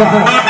কথা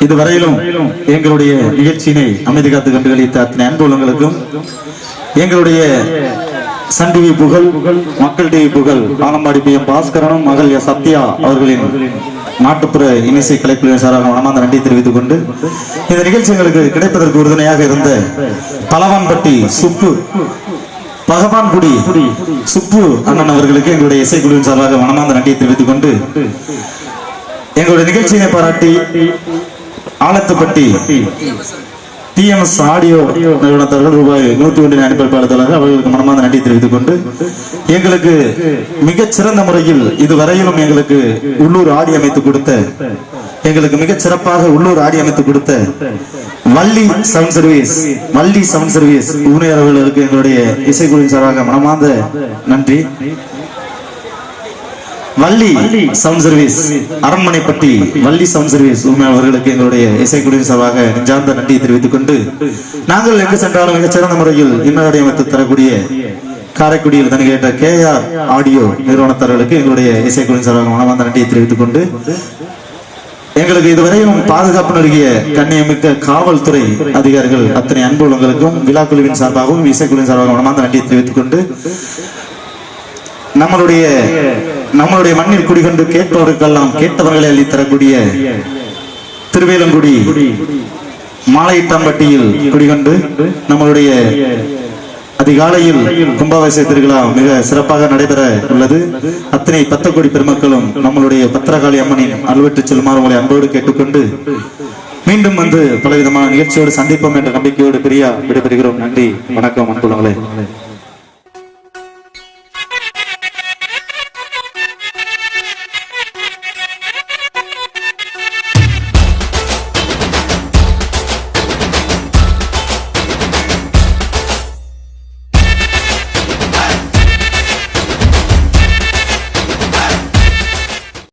இதுவரையிலும் எங்களுடைய நிகழ்ச்சியினை அமைதி காத்து கண்டுகளித்த அத்தனை அன்பு உள்ளங்களுக்கும் எங்களுடைய சன் டிவி புகழ் மக்கள் டிவி புகழ் ஆலம்பாடி பி எம் பாஸ்கரனும் மகள் எஸ் சத்யா அவர்களின் நாட்டுப்புற இனிசை கலைக்குழுவின் சாராக மனமார்ந்த நன்றி தெரிவித்துக் கொண்டு இந்த நிகழ்ச்சி எங்களுக்கு கிடைப்பதற்கு உறுதுணையாக இருந்த பலவான்பட்டி சுப்பு பகவான்குடி சுப்பு அண்ணன் அவர்களுக்கு எங்களுடைய இசைக்குழுவின் சார்பாக மனமார்ந்த நன்றியை தெரிவித்துக் கொண்டு எங்களுடைய நிகழ்ச்சியினை பாராட்டி ஆலத்துப்பட்டி டிஎம்எஸ் ஆடியோ நிறுவனத்தவர்கள் ரூபாய் நூத்தி ஒன்றின் அனுப்பளிப்பாளர்களாக அவர்களுக்கு மனமார்ந்த நன்றி தெரிவித்துக் கொண்டு எங்களுக்கு மிகச்சிறந்த முறையில் இதுவரையிலும் எங்களுக்கு உள்ளூர் ஆடி அமைத்து கொடுத்த எங்களுக்கு மிகச் சிறப்பாக உள்ளூர் ஆடி அமைத்து கொடுத்த Valli sound service Valli sound service ஊழியர் எங்களுடைய இசைக்குழுவின் சார்பாக மனமார்ந்த நன்றி. Valli sound service Aranmanaipatti Valli sound service உண்மை அவர்களுக்கு எங்களுடைய இசைக்குழுவின் சார்பாக நெஞ்சார்ந்த நன்றியை தெரிவித்துக் கொண்டு நாங்கள் எங்கு சென்றாலும் மிகச்சிறந்த முறையில் இன்னொரு அமைத்து தரக்கூடிய காரைக்குடியில் தனிகேட்ட கே ஆர் ஆடியோ நிறுவனத்தார்களுக்கு எங்களுடைய இசைக்குழுவின் சார்பாக மனமார்ந்த நன்றியை தெரிவித்துக் கொண்டு எங்களுக்கு இதுவரையும் பாதுகாப்பு நல்கிய கண்ணியமிக்க காவல்துறை அதிகாரிகள் அத்தனை அன்பு உள்ளங்களுக்கும் விழாக்குழுவின் சார்பாகவும் இசைக்குழுவின் சார்பாக மனமார்ந்த நன்றியை தெரிவித்துக் கொண்டு நம்மளுடைய நம்மளுடைய மண்ணில் குடிகொண்டு கேட்பவருக்கெல்லாம் கேட்டவர்களை அளித்தரக்கூடிய திருவேலங்குடி மாலையிட்டாம்பட்டியில் குடிகொண்டு நம்மளுடைய அதிகாலையில் கும்பாபிஷேக திருவிழா மிக சிறப்பாக நடைபெற உள்ளது. அத்தனை பத்த கோடி பெருமக்களும் நம்மளுடைய பத்திரகாளி அம்மனின் அலுவற்று செல்லுமாறு உங்களை அன்போடு கேட்டுக்கொண்டு மீண்டும் வந்து பலவிதமான நிகழ்ச்சியோடு சந்திப்போம் என்ற நம்பிக்கையோடு பிரியா விடைபெறுகிறோம். நன்றி. வணக்கம். அன்புள்ளங்களே